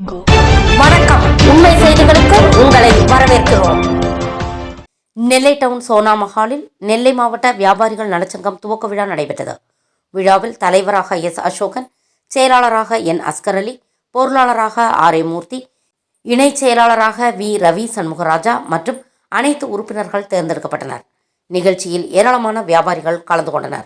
வணக்கம். உண்மை செய்திகளுக்கு உங்களை வரவேற்கிறோம். நெல்லை டவுன் சோனா மஹாலில் நெல்லை மாவட்ட வியாபாரிகள் நலச்சங்கம் துவக்க விழா நடைபெற்றது. விழாவில் தலைவராக எஸ் அசோகன் செயலாளராக என் அஸ்கர் அலி பொருளாளராக ஆர் ஏ மூர்த்தி இணைச் செயலாளராக வி ரவி சண்முகராஜா மற்றும் அனைத்து உறுப்பினர்கள் தேர்ந்தெடுக்கப்பட்டனர். நிகழ்ச்சியில் ஏராளமான வியாபாரிகள் கலந்து கொண்டனர்.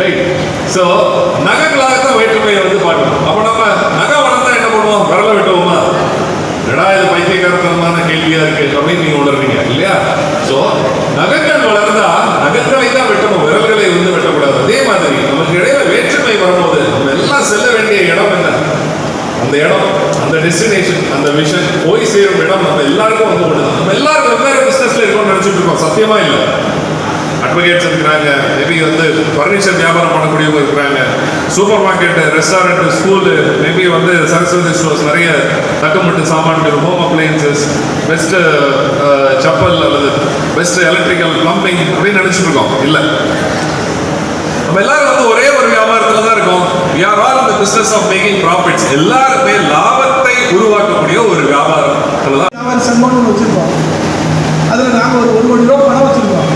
ரைட் ஸோ நகைகளாக தான் வேற்றுமையை வந்து பார்க்கணும். அப்போ நம்ம நகை வளர்ந்தா என்ன பண்ணுவோம்? விரல விட்டுவோமா? ரெடா இது பைத்தியக்காரத்தனமான கேள்வியா இருக்கு அப்படின்னு நீங்க உணர்றீங்க இல்லையா? ஸோ நகங்கள் வளர்ந்தா நகங்களை தான் வெட்டணும். விரல்களை வந்து வெட்டக்கூடாது. அதே மாதிரி நமக்கு இடையில வேற்றுமை வரும்போது நம்ம எல்லாம் செல்ல வேண்டிய இடம் என்ன? அந்த இடம் அந்த டெஸ்டினேஷன் அந்த விஷன் போய் சேரும் இடம் நம்ம எல்லாருக்கும் வந்து ஒன்று நம்ம எல்லாரும் வெவ்வேறு பிசினஸ்ல இருக்கோம்னு நினைச்சிட்டு இருக்கோம். சத்தியமா இல்லை? அட்வொகேட்ஸ் இருக்கிறாங்க மேபி வந்து ஃபர்னிச்சர் வியாபாரம் பண்ணக்கூடியவங்க இருக்கிறாங்க. Super market restaurant school maybe வந்து சரஸ்வதி ஸ்டோர்ஸ் நிறைய தக்கமட்டு சாமான்கள் ஹோம் அப்ளையன்சஸ் பெஸ்ட்டு செப்பல் அல்லது பெஸ்ட் எலக்ட்ரிக்கல் பிளம்பிங் அப்படின்னு நினைச்சிட்டு இருக்கோம் இல்லை. நம்ம எல்லாரும் வந்து ஒரே ஒரு வியாபாரத்துல தான் இருக்கோம். வி ஆர் ஆல் இந்த பிஸ்னஸ் ஆஃப் மேக்கிங் ப்ராஃபிட்ஸ் எல்லாருமே லாபத்தை உருவாக்கக்கூடிய ஒரு வியாபாரம் தான் வியாபாரி ஒன்று வச்சுருக்கோம் அதில் நாங்கள் ஒரு ஒரு கோடி ரூபா பணம் வச்சுருக்கோம்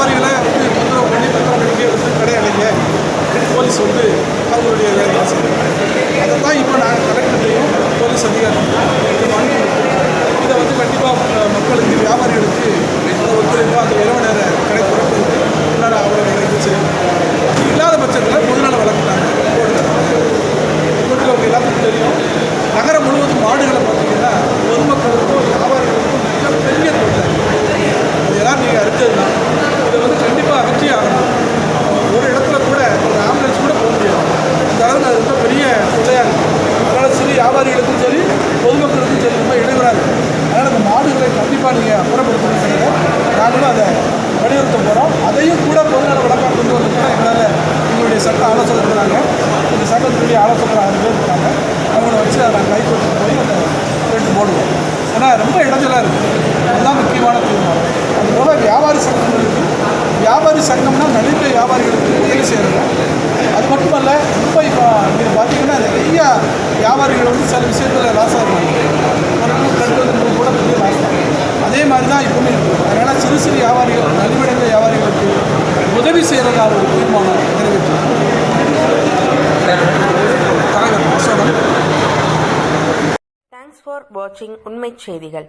வியாபாரிகளை வந்து தொந்தரவு பண்ணி தொந்தரவு பண்ணி வந்து கடை அப்படின்னு போலீஸ் வந்து அவங்களுடைய வேலையை செய்யணும் அதை தான் இப்போ நாங்கள் கலெக்டர்லையும் போலீஸ் அதிகாரிகள் உற்பத்தி சங்கம்னா நடுத்த வியாபாரிகளுக்கு உதவி செய்கிறாங்க அது மட்டும் அல்ல இப்போ இப்போ நீங்கள் பார்த்தீங்கன்னா நிறைய வியாபாரிகள் வந்து சில விஷயத்தில் லாஸ் ஆகிறாங்க கூட பெரிய லாஸ் அதே மாதிரி தான் இப்போவுமே இருக்கும் அதனால் சிறு சிறு வியாபாரிகள் நலிவடைந்த வியாபாரிகளுக்கு உதவி செய்கிறதா ஒரு தீர்மானம் நிறைவேற்றிருக்கு. தேங்க்ஸ் ஃபார் வாட்சிங் உண்மை செய்திகள்.